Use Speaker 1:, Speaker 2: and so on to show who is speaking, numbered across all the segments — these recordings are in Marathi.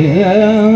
Speaker 1: Yeah.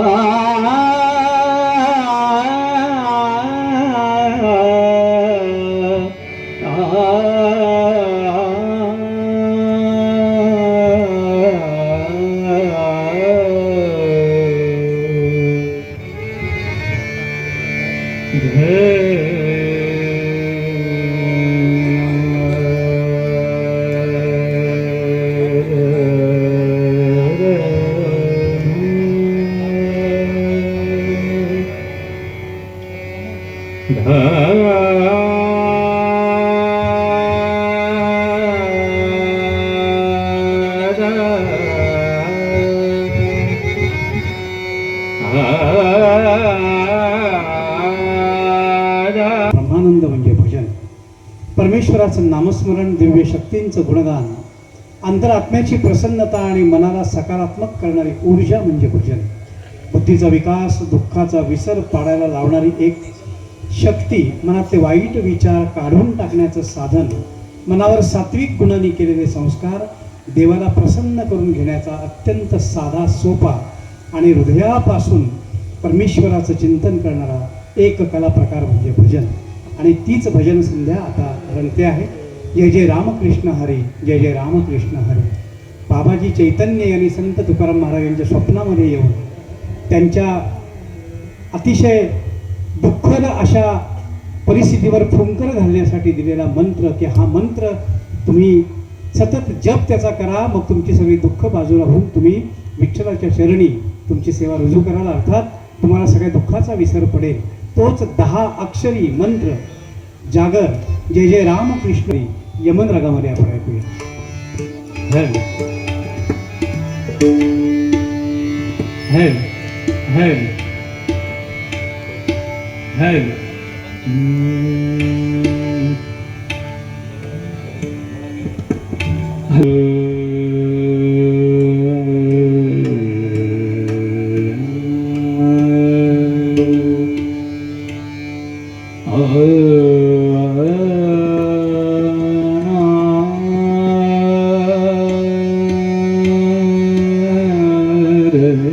Speaker 1: Oh. परमेश्वराचं नामस्मरण दिव्य शक्तींचं गुणगान अंतरात्म्याची प्रसन्नता आणि मनाला सकारात्मक करणारी ऊर्जा म्हणजे भजन. बुद्धीचा विकास दुःखाचा विसर पाडायला लावणारी एक शक्ती मनातले वाईट विचार काढून टाकण्याचं साधन मनावर सात्विक गुणांनी केलेले संस्कार देवाला प्रसन्न करून घेण्याचा अत्यंत साधा सोपा आणि हृदयापासून परमेश्वराचं चिंतन करणारा एक कला प्रकार म्हणजे भजन. आणि तीच भजन संध्या आता रंगते आहे. जय जय रामकृष्ण हरी जय जय रामकृष्ण हरी. बाबाजी चैतन्य यांनी संत तुकाराम महाराज यांच्या स्वप्नामध्ये येऊन त्यांच्या अतिशय दुःखद अशा परिस्थितीवर फुंकर घालण्यासाठी दिलेला मंत्र की हा मंत्र तुम्ही सतत जप त्याचा करा मग तुमची सगळी दुःख बाजूला होऊन तुम्ही विठ्ठलाच्या शरणी तुमची सेवा रुजू कराल. अर्थात तुम्हाला सगळ्या दुःखाचा विसर पडेल. तोच दहा अक्षरी मंत्र जागर जय जय रामकृष्ण यमन रागामध्ये आपण ऐकूया. da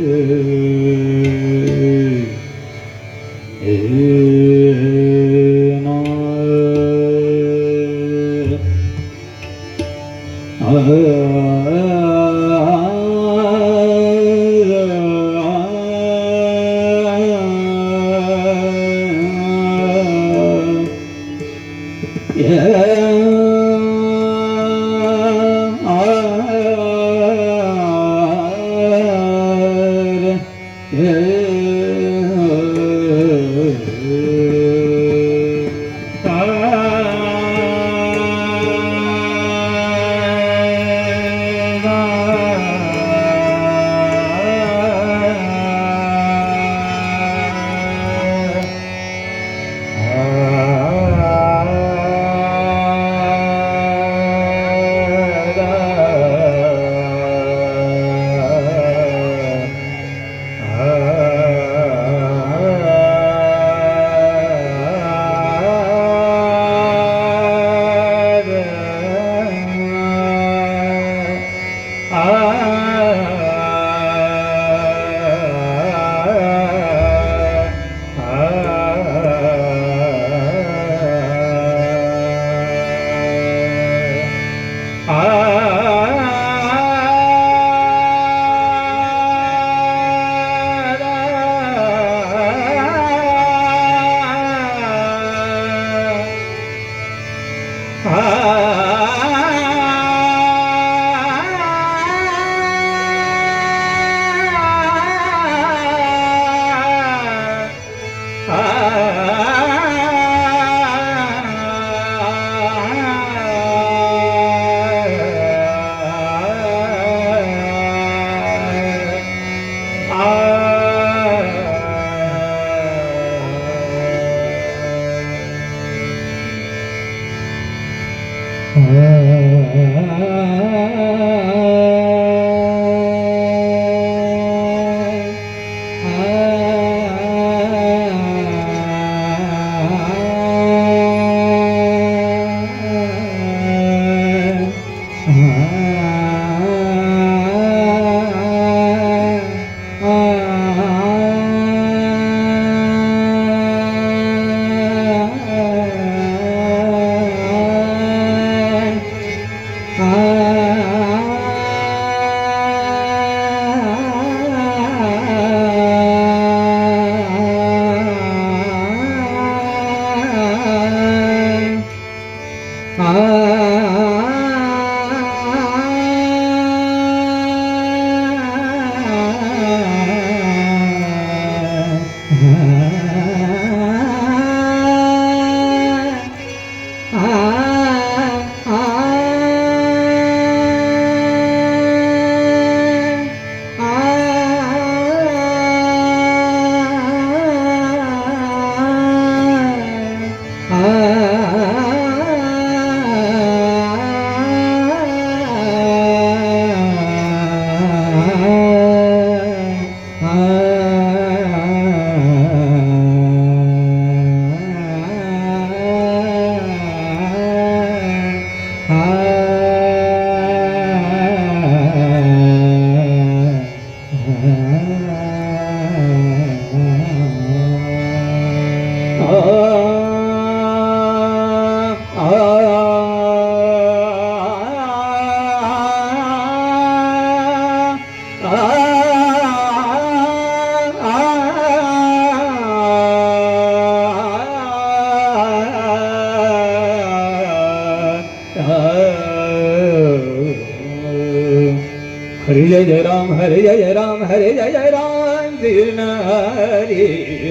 Speaker 1: हरे जय जय राम हरे जय जय राम हरे जय जय राम कृष्ण हरे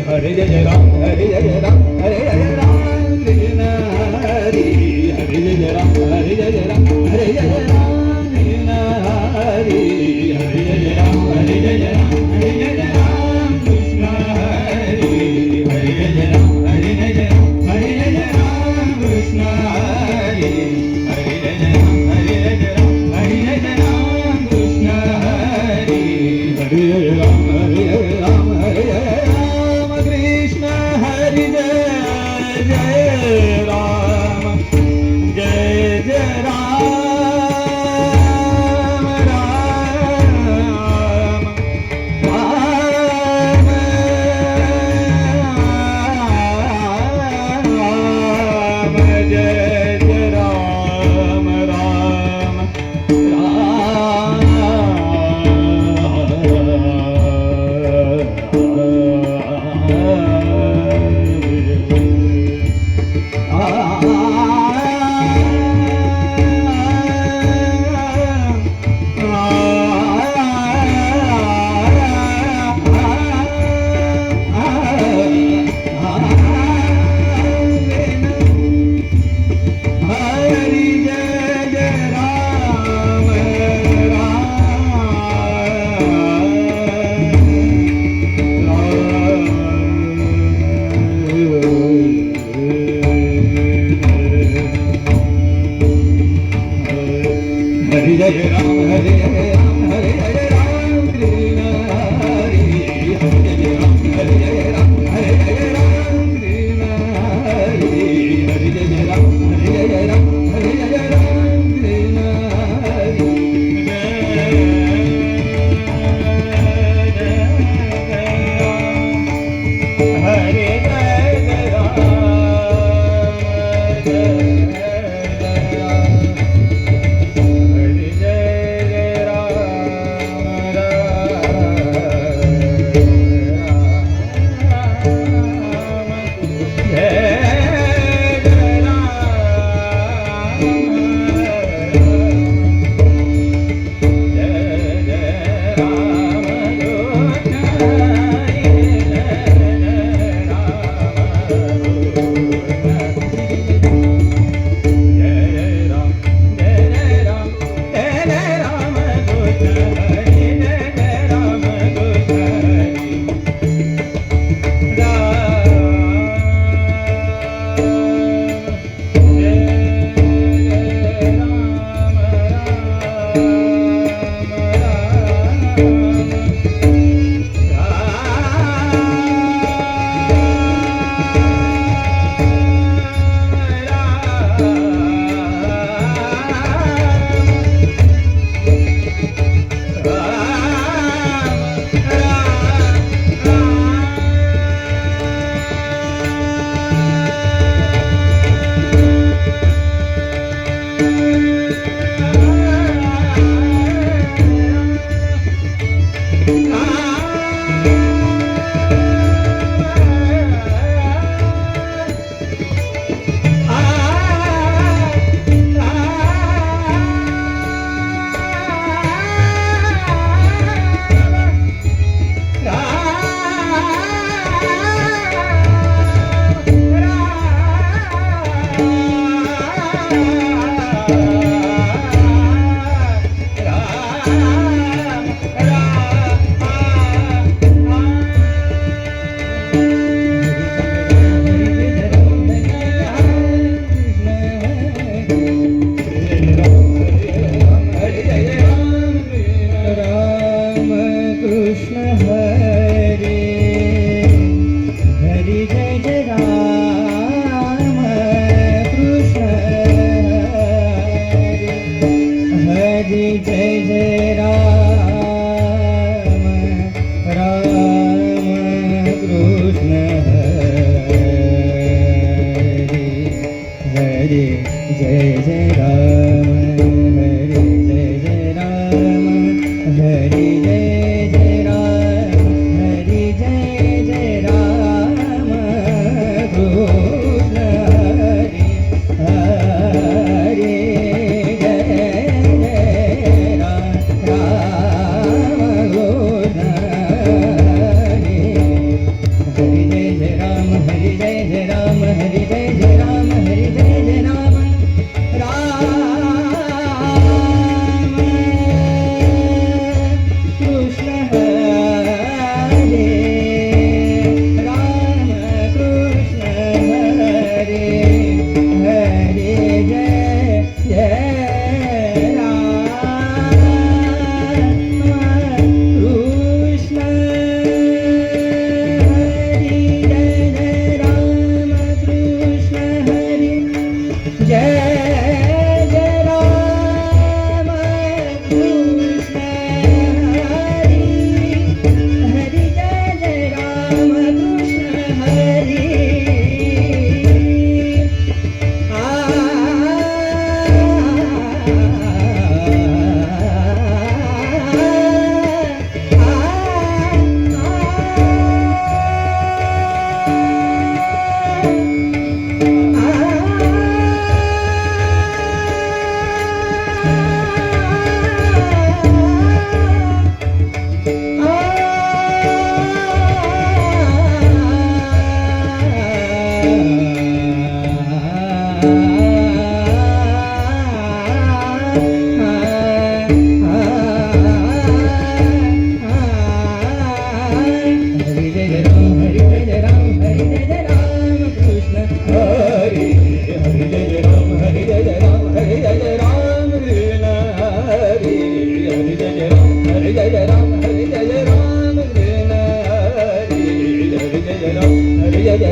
Speaker 1: हरे जय जय राम हरे जय जय राम हरे जय जय राम कृष्ण हरे हरे जय जय राम हरे जय जय राम हरे जय जय राम कृष्ण हरे हरे जय जय राम हरे जय जय राम हरि जय राम हरि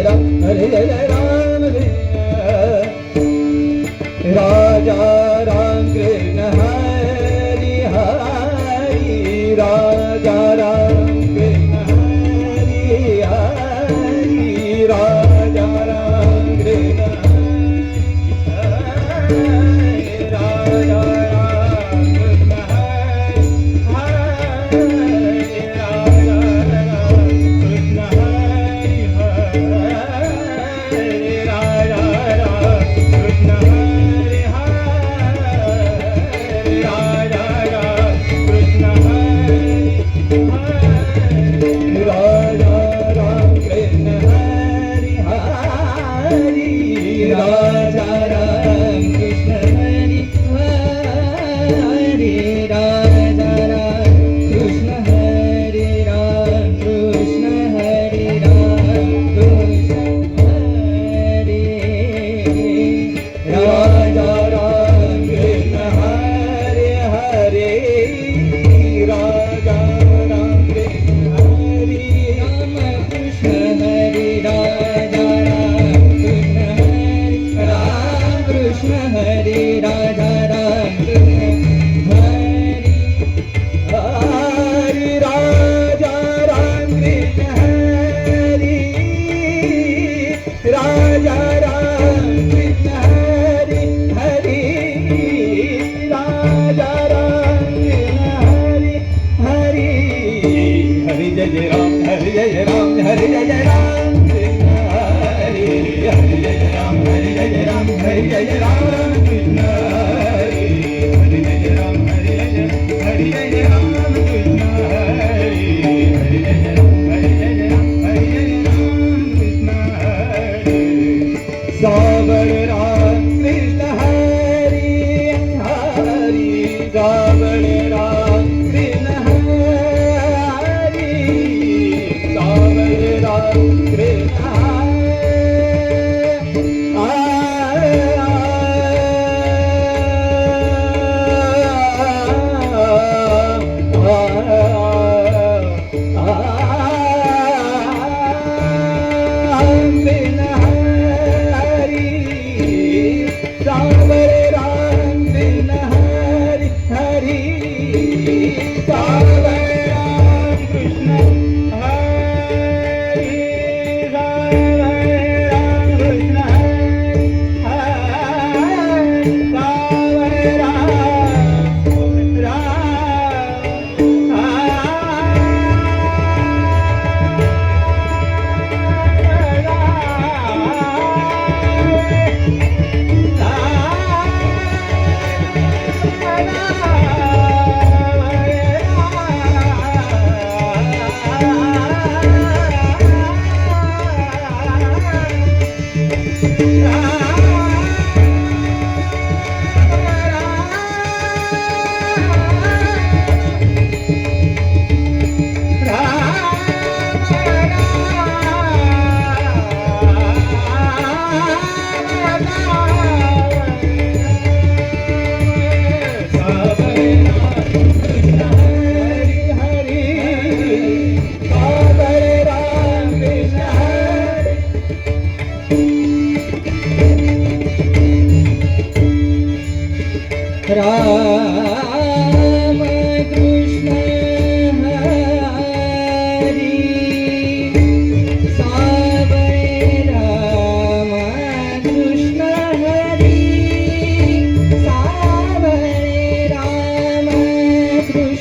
Speaker 1: राम हरि जय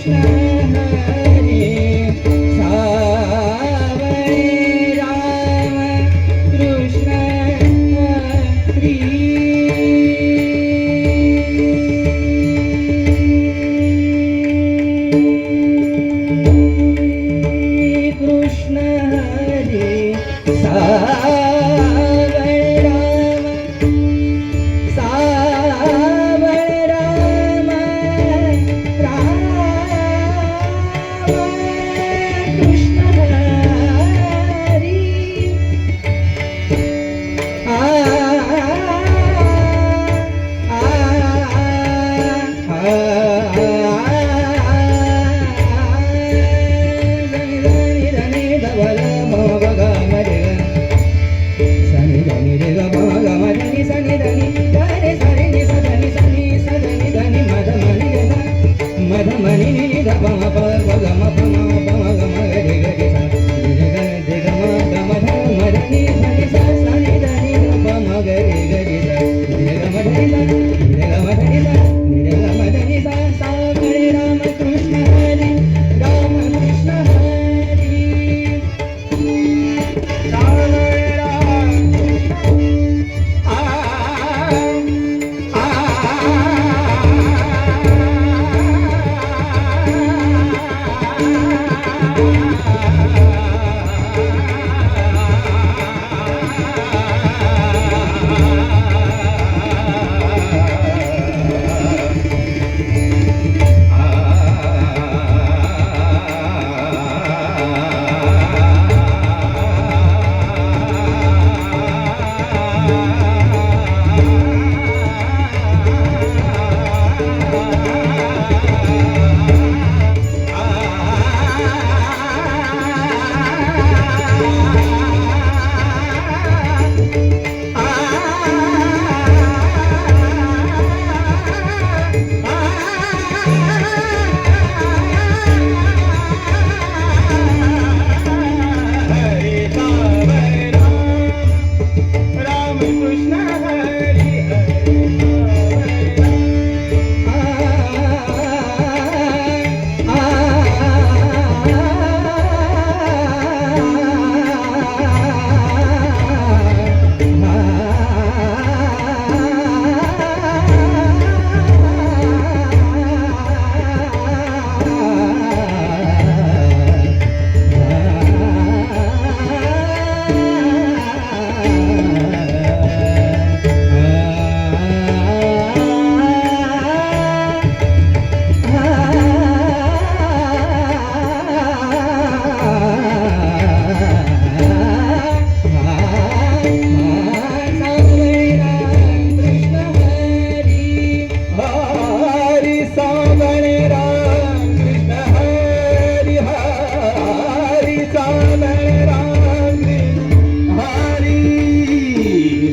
Speaker 2: Krishna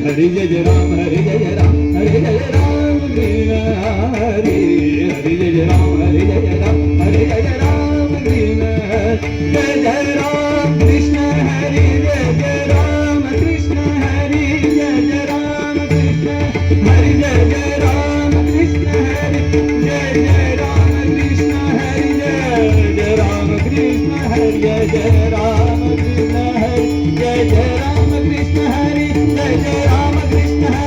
Speaker 2: Hari Jaya Rama Hari Jaya Rama Hari Jaya Rama Hari Hari Jaya Rama Hari Jaya Rama Hari Jaya Rama Jaya Jaya Rama Krishna Hari Jaya Jaya Rama Krishna Hari Jaya Jaya Rama Krishna Hari Jaya Jaya Rama Krishna Hari Jaya Jaya Rama Krishna Hari Jaya Jaya Rama Krishna Hari Jaya Jaya Rama Krishna Hari Jaya Jaya Rama Krishna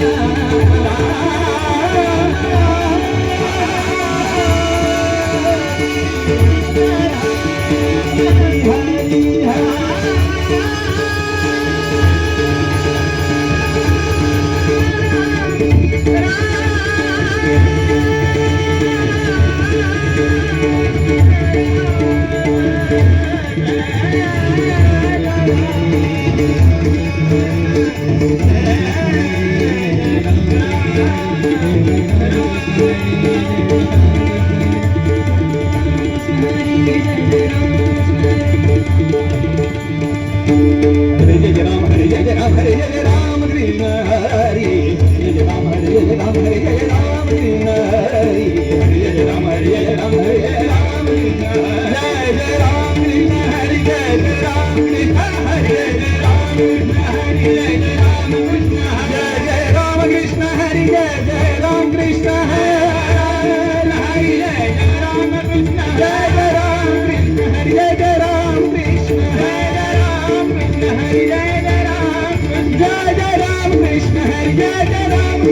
Speaker 2: Thank you. Ram हरे जय राम कृष्ण जय जय राम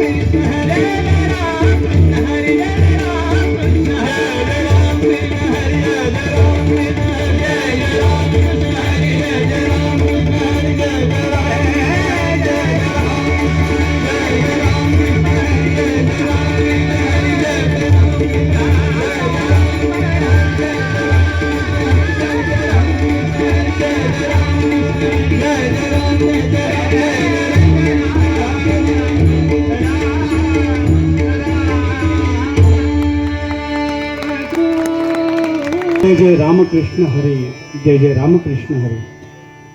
Speaker 3: जय जय रामकृष्ण हरे जय जय रामकृष्ण हरे.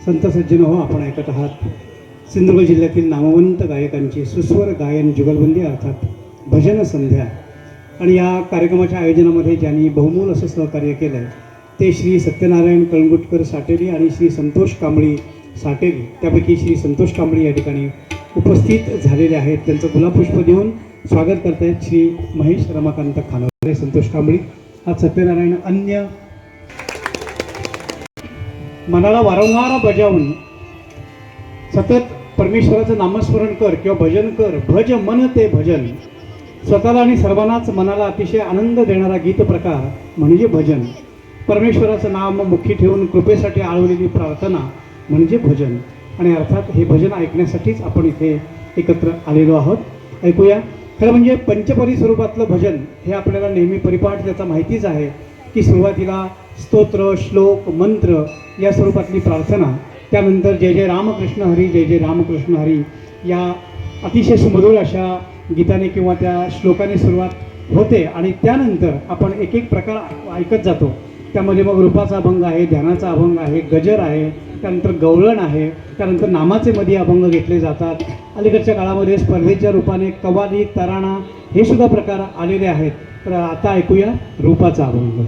Speaker 3: संत सज्जन हो आपण ऐकत आहात. सिंधुदुर्ग जिल्ह्यातील नामवंत गायकांची सुस्वर गायन जुगलबंदी अर्थात भजन संध्या. आणि या कार्यक्रमाच्या आयोजनामध्ये ज्यांनी बहुमूल असं सहकार्य केलं आहे ते श्री सत्यनारायण कळंगुटकर साटेरी आणि श्री संतोष कांबळी साटेरी त्यापैकी श्री संतोष कांबळी या ठिकाणी उपस्थित झालेले आहेत. त्यांचं गुलाबपुष्प देऊन स्वागत करतायत श्री महेश रमाकांत खानवरे संतोष कांबळी. हा सत्यनारायण अन्य मनाला वारंवार बजावून सतत परमेश्वराचं नामस्मरण कर किंवा भजन कर भज मन ते भजन. स्वतःला आणि सर्वांनाच मनाला अतिशय आनंद देणारा गीत प्रकार म्हणजे भजन. परमेश्वराचं नाम मुखी ठेवून कृपेसाठी आळवलेली प्रार्थना म्हणजे भजन. आणि अर्थात हे भजन ऐकण्यासाठीच आपण इथे एकत्र आलेलो आहोत. ऐकूया. खरं म्हणजे पंचपरी स्वरूपातलं भजन हे आपल्याला नेहमी परिपाठ त्याचा माहितीच आहे की सुरुवातीला स्तोत्र श्लोक मंत्र या स्वरूपातली प्रार्थना त्यानंतर जय जय रामकृष्ण हरी जय जय रामकृष्ण हरी या अतिशय सुमधुर अशा गीताने किंवा त्या श्लोकाने सुरुवात होते. आणि त्यानंतर आपण एक एक प्रकार ऐकत जातो. त्यामध्ये मग रूपाचा अभंग आहे ध्यानाचा अभंग आहे गजर आहे त्यानंतर गवळण आहे त्यानंतर नामाचे मध्ये अभंग घेतले जातात. अलीकडच्या काळामध्ये स्पर्धेच्या रूपाने कवाली तराणा हे सुद्धा प्रकार आलेले आहेत. तर आता ऐकूया रूपाचा अभंग.